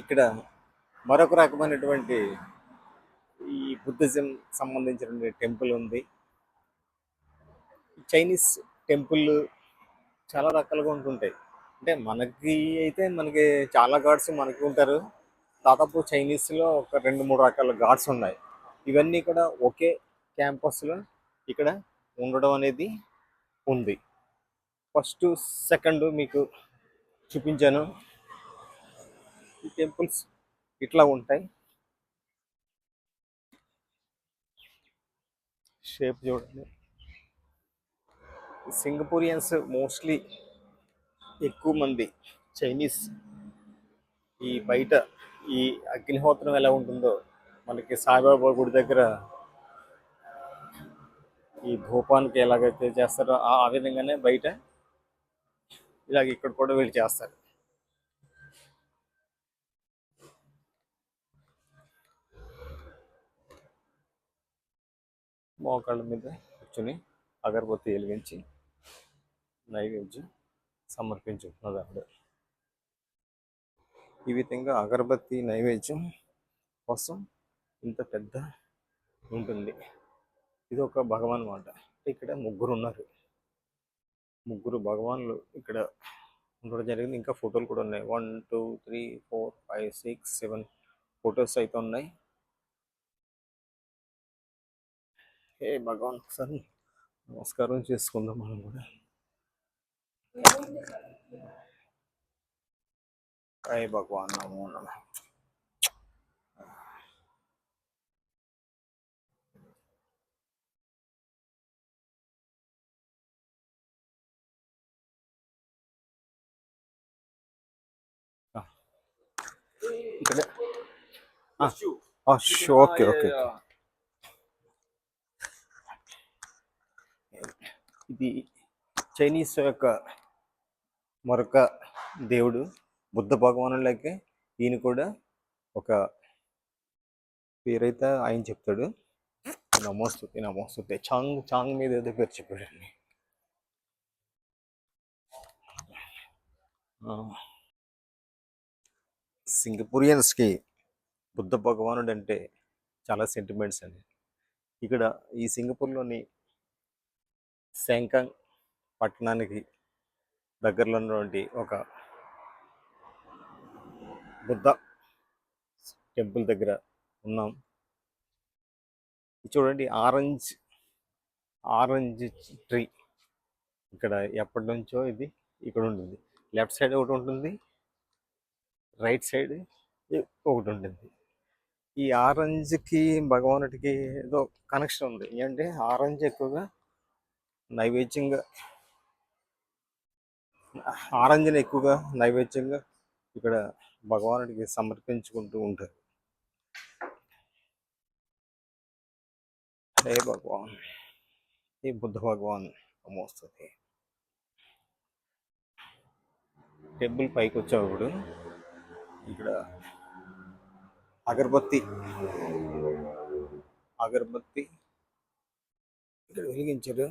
ఇక్కడ మరొక రకమైనటువంటి ఈ బుద్ధిజం సంబంధించినటువంటి టెంపుల్ ఉంది. చైనీస్ టెంపుల్ చాలా రకాలుగా ఉంటుంటాయి. అంటే మనకి అయితే మనకి చాలా గాడ్స్ మనకి ఉంటారు. దాదాపు చైనీస్లో ఒక రెండు మూడు రకాల గాడ్స్ ఉన్నాయి. ఇవన్నీ కూడా ఒకే క్యాంపస్లో ఇక్కడ ఉండడం అనేది ఉంది. ఫస్ట్ సెకండ్ మీకు చూపించాను. ఈ టెంపుల్స్ ఇట్లా ఉంటాయి. షేప్ చూడండి. సింగపూరియన్స్ మోస్ట్లీ ఎక్కువ మంది చైనీస్ ఈ బయట ఈ అగ్నిహోత్రం ఎలా ఉంటుందో మనకి సాయిబాబా గుడి దగ్గర ఈ భూపానికి ఎలాగైతే చేస్తారో ఆ ఆ విధంగానే బయట ఇలాగ ఇక్కడ కూడా వీళ్ళు చేస్తారు. మోకాళ్ళ మీద కూర్చుని అగరబత్తి వెలిగించి నైవేద్యం సమర్పించుకున్నది ఆవిడ. ఈ విధంగా అగరబత్తి నైవేద్యం కోసం ఇంత పెద్ద ఉంటుంది. ఇది ఒక భగవాన్ మాట. ఇక్కడ ముగ్గురు ఉన్నారు. ముగ్గురు భగవాన్లు ఇక్కడ ఉండడం జరిగింది. ఇంకా ఫోటోలు కూడా ఉన్నాయి. One two three four five six seven photos అయితే ఉన్నాయి. ఏ భగవాన్ ఒకసారి నమస్కారం చేసుకుందాం మనం కూడా హే భగవాన్ నమో నమ ఇక్కడ ఓకే ఓకే ఇది చైనీస్ యొక్క మరొక దేవుడు బుద్ధ భగవానులకే ఈయన కూడా ఒక పేరైతే ఆయన చెప్తాడు. నమోస్తుతి నమోస్తుతి చాంగ్ చాంగ్ మీద ఏదో పేరు చెప్పాడు అండి సింగపూరియన్స్కి బుద్ధ భగవానుడు అంటే చాలా సెంటిమెంట్స్ అండి. ఇక్కడ ఈ సింగపూర్లోని శంకంగ్ పట్టణానికి దగ్గరలో ఉన్నటువంటి ఒక బుద్ధ టెంపుల్ దగ్గర ఉన్నాం. ఇది చూడండి ఆరెంజ్ ఆరెంజ్ ట్రీ ఇక్కడ ఎప్పటి నుంచో ఇది ఇక్కడ ఉంటుంది. లెఫ్ట్ సైడ్ ఒకటి ఉంటుంది రైట్ సైడ్ ఒకటి ఉంటుంది. ఈ ఆరెంజ్కి భగవానుడికి ఏదో కనెక్షన్ ఉంది. ఏంటంటే ఆరెంజ్ ఎక్కువగా నైవేద్యంగా. ఆరంజన ఎక్కువగా నైవేద్యంగా ఇక్కడ భగవానుడికి సమర్పించుకుంటూ ఉంటారు. హే భగవాన్ ఈ బుద్ధ భగవాన్ నమోస్తుంది టెంపుల్ పైకి వచ్చేప్పుడు ఇక్కడ అగరబత్తి అగరబత్తి ఇక్కడ వెలిగించారు.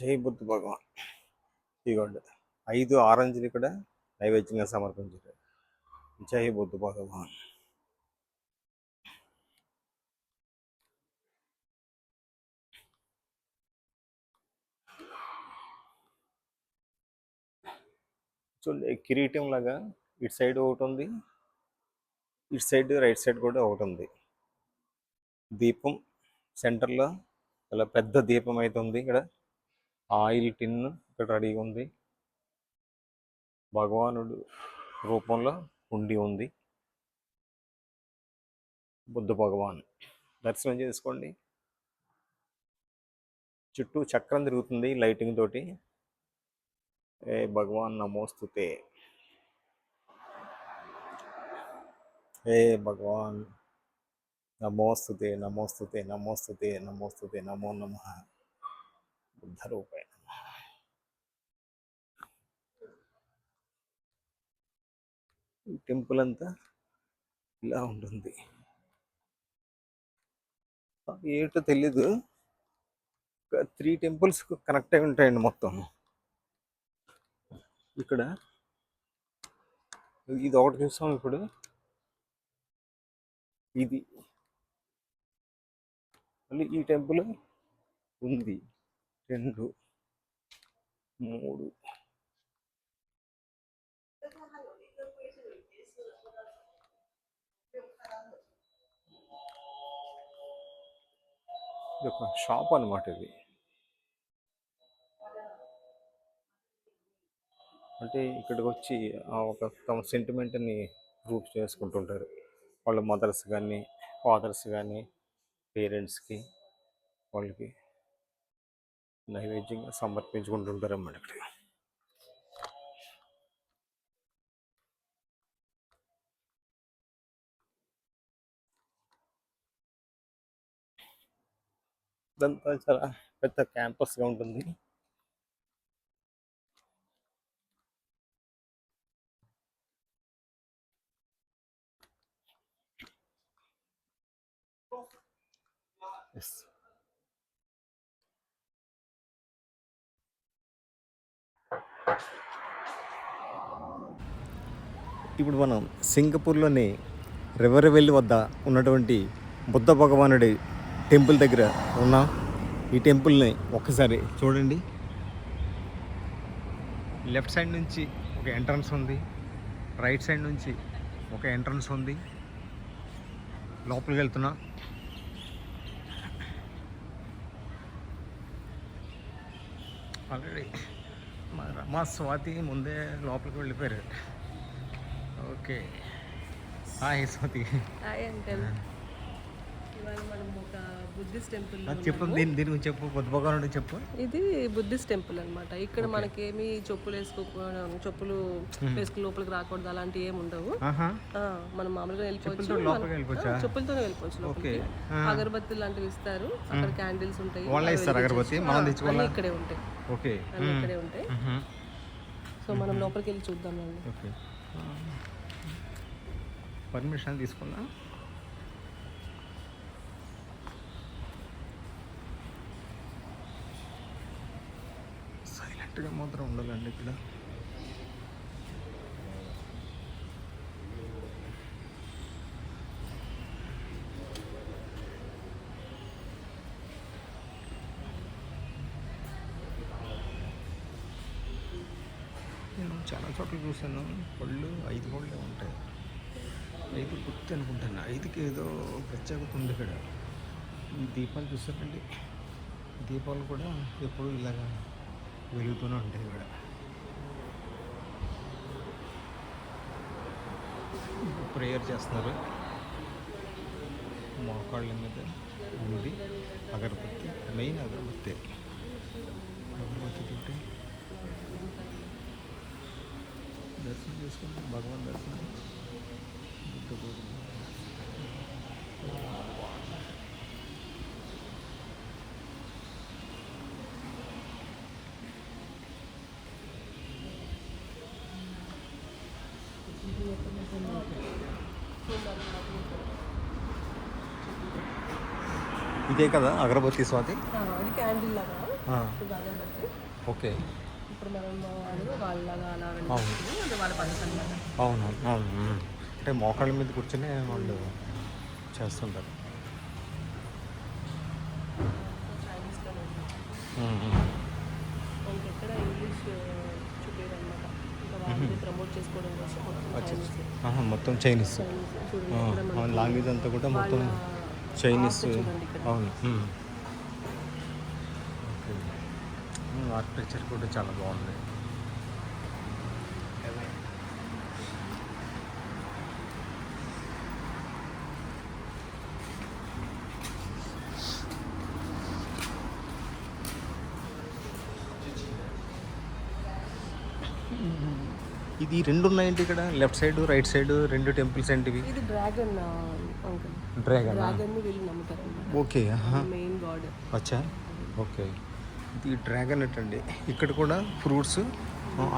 జై బుద్ధ భగవాన్. ఇదిగోండి ఐదు ఆరెంజ్లు ఇక్కడ నైవేద్యంగా సమర్పించారు జై బుద్ధ భగవాన్. చూడండి కిరీటం లాగా ఇటు సైడ్ ఒకటి ఉంది ఇటు సైడ్ రైట్ సైడ్ కూడా ఒకటి ఉంది. దీపం సెంటర్లో చాలా పెద్ద దీపం అయితే ఉంది ఇక్కడ. ఆయిల్ టిన్ ఇక్కడ రెడీగా ఉంది. భగవానుడు రూపంలో ఉండి ఉంది. బుద్ధ భగవాన్. దర్శనం చేసుకోండి. చుట్టూ చక్రం తిరుగుతుంది లైటింగ్ తోటి. ఏ భగవాన్ నమోస్తుతే ఏ భగవాన్ నమోస్తుతే నమోస్తుతే నమోస్తుతే నమోస్తుతే నమో నమ. బుద్ధ ఈ టెంపుల్ అంతా ఇలా ఉంటుంది. ఏంటో తెలీదు. త్రీ టెంపుల్స్ కనెక్ట్ అయి ఉంటాయండి మొత్తం. ఇక్కడ ఇది ఒకటి చూస్తాం ఇప్పుడు. ఇది. మళ్ళీ ఈ టెంపుల్ ఉంది. రెండు మూడు. ఇది ఒక షాప్ అన్నమాట ఇది. అంటే ఇక్కడికి వచ్చి ఒక తమ సెంటిమెంట్ని ప్రూఫ్ చేసుకుంటుంటారు. వాళ్ళ మదర్స్ కానీ ఫాదర్స్ కానీ పేరెంట్స్కి వాళ్ళకి. నైవేద్యంగా సమర్పించుకుంటుంటారు అన్నమాట ఇక్కడ ఇదంతా చాలా పెద్ద క్యాంపస్గా ఉంటుంది. ఎస్ ఇప్పుడు మనం సింగపూర్లోని రివర్ వద్ద ఉన్నటువంటి బుద్ధ భగవానుడి టెంపుల్ దగ్గర ఉన్నాం ఈ టెంపుల్ని ఒక్కసారి చూడండి. లెఫ్ట్ సైడ్ నుంచి ఒక ఎంట్రన్స్ ఉంది రైట్ సైడ్ నుంచి ఒక ఎంట్రన్స్ ఉంది. లోపలికి వెళ్తున్నా. ఆల్రెడీ మా మా స్వాతి ముందే లోపలికి వెళ్ళిపోయారు. Okay. Hi Swati. Hi uncle. ఇవాళ మనం ఒక బుద్ధిస్ట్ టెంపుల్ చెప్పు దీని దీని గురించి చెప్పు చెప్పు. ఇది బుద్ధిస్ట్ టెంపుల్ అన్నమాట. ఇక్కడ మనకేమి చెప్పులు వేసుకో చెప్పులు వేసుకుని లోపలికి రాకూడదు అలాంటివి ఏమి ఉండవు. మనం మామూలుగా వెళ్ళిపోవచ్చు. చెప్పులతోనే వెళ్ళిపోవచ్చు లోపలికి. అగరబత్తి లాంటివి ఇస్తారు. అక్కడ క్యాండిల్స్ ఉంటాయి. వాళ్ళే అవి ఇస్తారు అగరబత్తి. వెలిగించవచ్చు. మనం ఆ, తెచ్చుకోవాలా? అన్నీ ఇక్కడే ఉంటాయి. ఓకే. ఇక్కడే ఉంటాయి. సో మనం లోపలికి వెళ్ళి చూద్దాం అండి. ఓకే. పర్మిషన్ తీసుకున్నా? కరెక్ట్గా మాత్రం ఉండాలండి ఇక్కడ. నేను చాలా చోట్ల చూశాను. పళ్ళు ఐదు పళ్ళే ఉంటాయి. ఐదు గుర్తు అనుకుంటాను. ఐదుకి ఏదో ప్రత్యేకత ఉంది ఇక్కడ. ఈ దీపాలు చూసారండి దీపాలు కూడా ఎప్పుడు ఇలాగా వెలుగుతూనే ఉంటాయి ఇక్కడ. ప్రేయర్ చేస్తున్నారు మోకాళ్ళ మీద ఉంది అగరబత్తి మెయిన్ అగరబత్తి. అగరబత్తి తోటి దర్శనం చేసుకుంటే భగవాన్ దర్శనం ఇదే కదా అగరబత్తి స్వాతి? క్యాండిల్ లాగా. ఓకే. ఇప్పుడు మనం వాళ్ళు వాళ్ళలాగా అలా అవును. వెళ్ళి. అంటే మోకాళ్ళ మీద కూర్చొని వాళ్ళు చేస్తుంటారు. ఇంగ్లీష్ ఇంకా వాళ్ళని ప్రమోట్ చేసుకోవడం కోసం మొత్తం చైనీస్ లాంగ్వేజ్ అంతా కూడా మొత్తం చైనీస్ ఇక్కడ. అవును. మ్మ్. ఓకే మ్మ్, ఆర్కిటెక్చర్ కూడా చాలా బాగుంది. ఇది రెండు ఉన్నాయండి ఇక్కడ. లెఫ్ట్ సైడ్ రైట్ సైడ్ రెండు టెంపుల్స్ ఏంటివి? ఇది డ్రాగన్ డ్రాగన్ డ్రాగన్ని వీళ్ళు నమ్ముతారు అనమాట ఓకే. మెయిన్ గాడ్ వచ్చా ఓకే ఇది డ్రాగన్ నట్ అండి ఇక్కడ కూడా ఫ్రూట్స్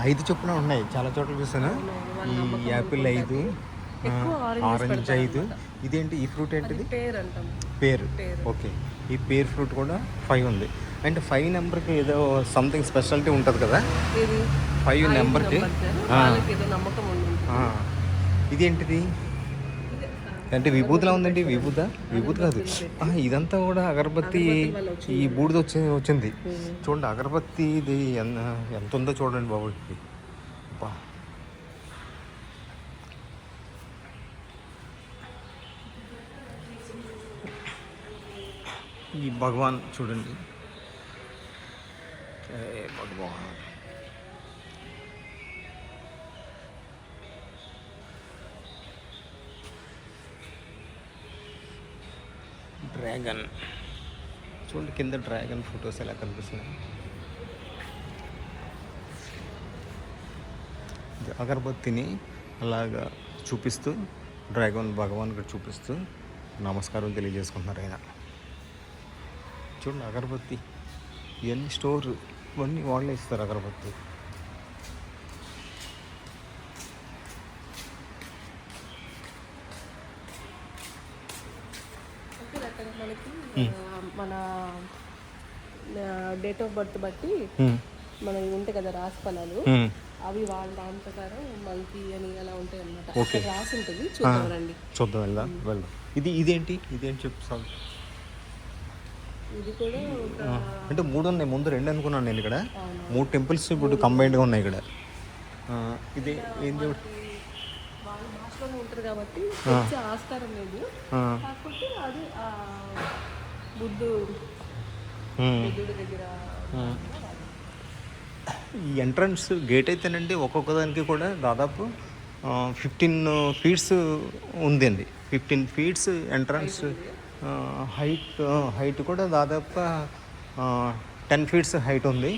ఐదు చొప్పున ఉన్నాయి. చాలా చోట్ల చూసాను ఈ యాపిల్ ఐదు ఆరెంజ్ ఐదు. ఇదేంటి? ఈ ఫ్రూట్ ఏంటిది? పేరు. ఓకే ఈ పేరు ఫ్రూట్ కూడా ఫైవ్ ఉంది. అండ్ ఫైవ్ నెంబర్కి ఏదో సంథింగ్ స్పెషాలిటీ ఉంటుంది కదా? ఫైవ్ నెంబర్కి ఇదేంటిది? అంటే విభూతిలా ఉందండి విభూత. విభూతి కాదు. ఇదంతా కూడా అగరబత్తి ఈ బూడిద వచ్చి వచ్చింది. చూడండి అగరబత్తి ఇది ఎంత ఉందో చూడండి బాబు అబ్బా. ఈ భగవాన్ చూడండి. భగవాన్. డ్రాగన్. చూడండి కింద డ్రాగన్ ఫొటోస్ ఎలా కనిపిస్తున్నాయి. అగరబత్తిని అలాగా చూపిస్తూ డ్రాగన్ భగవాన్ కూడా చూపిస్తూ నమస్కారం తెలియజేసుకుంటున్నారు ఆయన. చూడండి అగరబత్తి. ఇవన్నీ స్టోర్ ఇవన్నీ వాళ్ళే ఇస్తారు అగరబత్తి. అక్కడ మనకి మన డేట్ ఆఫ్ బర్త్ బట్టి. మన ఉంటాయి కదా రాసి ఫలాలు. అవి వాళ్ళ దాని ప్రకారం మంకీ అని అలా ఉంటాయి అనమాట ఓకే. రాసి ఉంటుంది చూద్దాం రండి. చూద్దాం వెళ్దాం వెళ్దాం. ఇది ఇదేంటి? ఇదేంటి చెప్తాను ఇది కూడా అంటే మూడు ఉన్నాయి ముందు రెండు అనుకున్నాను నేను ఇక్కడ. మూడు టెంపుల్స్ ఇప్పుడు కంబైన్డ్గా ఉన్నాయి ఇక్కడ. ఇది ఏం దేవుడు వాళ్ళ ఉంటారు కాబట్టి ఆస్కారం లేదు. కాకపోతే అది బుద్ధు. బుద్ధుడి దగ్గర ఈ ఎంట్రన్స్ గేట్ అయితేనండి ఒక్కొక్క దానికి కూడా దాదాపు ఫిఫ్టీన్ ఫీట్స్ ఉందండి. Fifteen feets entrance height height కూడా దాదాపు టెన్ ఫీట్స్ హైట్ ఉంది.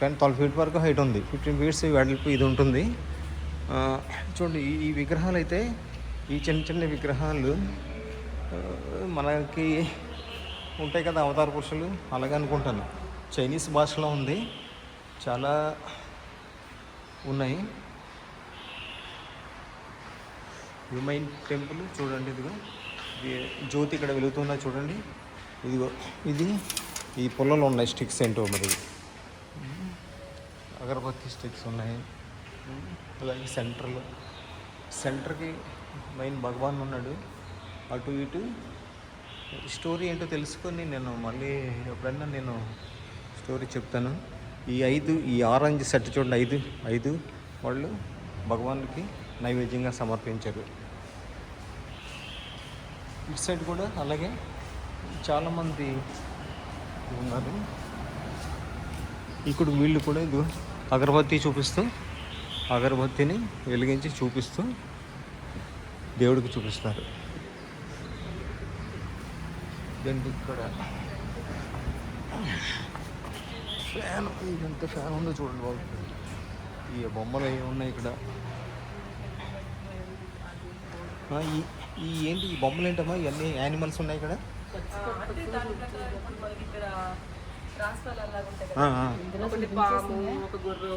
టెన్ ట్వెల్వ్ ఫీట్ వరకు హైట్ ఉంది. ఫిఫ్టీన్ ఫీట్స్ వెడల్పు ఇది ఉంటుంది. చూడండి ఈ- విగ్రహాలు అయితే ఈ చిన్న చిన్న విగ్రహాలు మనకి ఉంటాయి కదా అవతార పురుషులు అలాగే అనుకుంటాను. చైనీస్ భాషలో ఉంది. చాలా ఉన్నాయి. హ్యూమైన్ టెంపుల్ చూడండి ఇదిగో. జ్యోతి ఇక్కడ వెలుగుతుందా చూడండి. ఇదిగో ఇది ఈ పొలంలో ఉన్నాయి స్టిక్స్ ఏంటో మరి? అగరబత్తి స్టిక్స్ ఉన్నాయి. అలాగే సెంటర్లో. సెంటర్కి మెయిన్ భగవాన్ ఉన్నాడు. అటు ఇటు స్టోరీ ఏంటో తెలుసుకొని నేను మళ్ళీ ఎప్పుడైనా నేను స్టోరీ చెప్తాను. ఈ ఐదు ఈ ఆరెంజ్ సెట్ చూడండి ఐదు ఐదు వాళ్ళు భగవాన్కి నైవేద్యంగా సమర్పించారు. ఇటు సైడ్ కూడా అలాగే చాలామంది ఉన్నారు. ఇక్కడ వీళ్ళు కూడా ఇది అగరబత్తి చూపిస్తూ అగరబత్తిని వెలిగించి చూపిస్తూ దేవుడికి చూపిస్తారు. ఇదండి ఇక్కడ. ఫ్యాన్ ఎంత ఫ్యాన్ ఉందో చూడండి బాబు. ఈ బొమ్మలు ఏమి ఉన్నాయి ఇక్కడ? ఈ ఏంటి ఈ బొమ్మలు ఏంటమ్మా? ఇవన్నీ యానిమల్స్ ఉన్నాయి ఇక్కడ ఒకటి పాము ఒక గుర్రు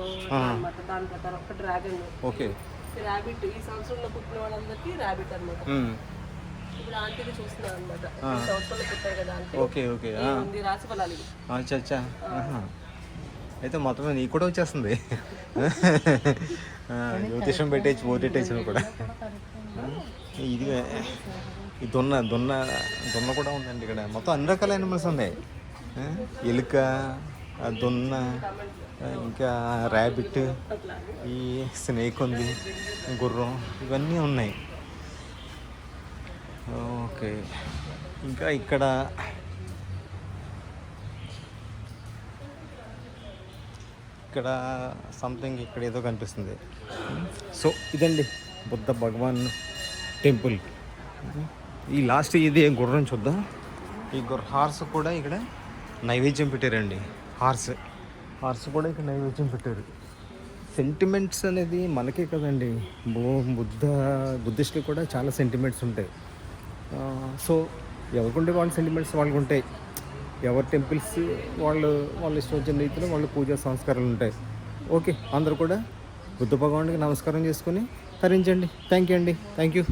దాని ప్రకారం ఒక డ్రాగన్ ఓకే. ర్యాబిట్ ఈ సంవత్సరంలో పుట్టిన వాళ్ళందరికీ ర్యాబిట్ అనమాట ఉమ్, ఇప్పుడు ఆంటీకి చూస్తున్నాను అనమాట ఈ సంవత్సరంలో పుట్టారు కదా ఆంటీ. Okay okay. ఆ, ఉంది రాసి ఫలాలు ఇవి. అచ్చా అచ్చా ఆహా. అయితే మొత్తం నీకు కూడా వచ్చేస్తుంది. ఆ, జ్యోతిషం పెట్టేసి పోటేటేసిన కూడా. ఇది దొన్న దొన్న దొన్న కూడా ఉందండి ఇక్కడ. మొత్తం అన్ని రకాల యానిమల్స్ ఉన్నాయి. ఎలుక దున్న ఇంకా ర్యాబిట్ ఈ స్నేక్ ఉంది గుర్రం ఇవన్నీ ఉన్నాయి. ఓకే. ఇంకా ఇక్కడ ఇక్కడ సంథింగ్ ఇక్కడ ఏదో కనిపిస్తుంది. సో ఇదండి బుద్ధ భగవాన్ టెంపుల్. ఈ లాస్ట్ ఇది గుర్రం చూద్దాం. ఈ గుర్ర హార్స్ కూడా ఇక్కడ నైవేద్యం పెట్టారండి. హార్స్. హార్స్ కూడా ఇక్కడ నైవేద్యం పెట్టారు. సెంటిమెంట్స్ అనేది మనకే కదండి. బు- బుద్ధ బుద్ధిస్టులు కూడా చాలా సెంటిమెంట్స్ ఉంటాయి. సో ఎవరికుంటే వాళ్ళ సెంటిమెంట్స్ వాళ్ళకు ఉంటాయి ఎవరి టెంపుల్స్ వాళ్ళు వాళ్ళ ఇష్టం వచ్చిన రీతిలో వాళ్ళ పూజా సంస్కారాలు ఉంటాయి. ఓకే అందరూ కూడా బుద్ధ భగవానుడికి నమస్కారం చేసుకొని తరించండి. థ్యాంక్ యూ అండి. Thank you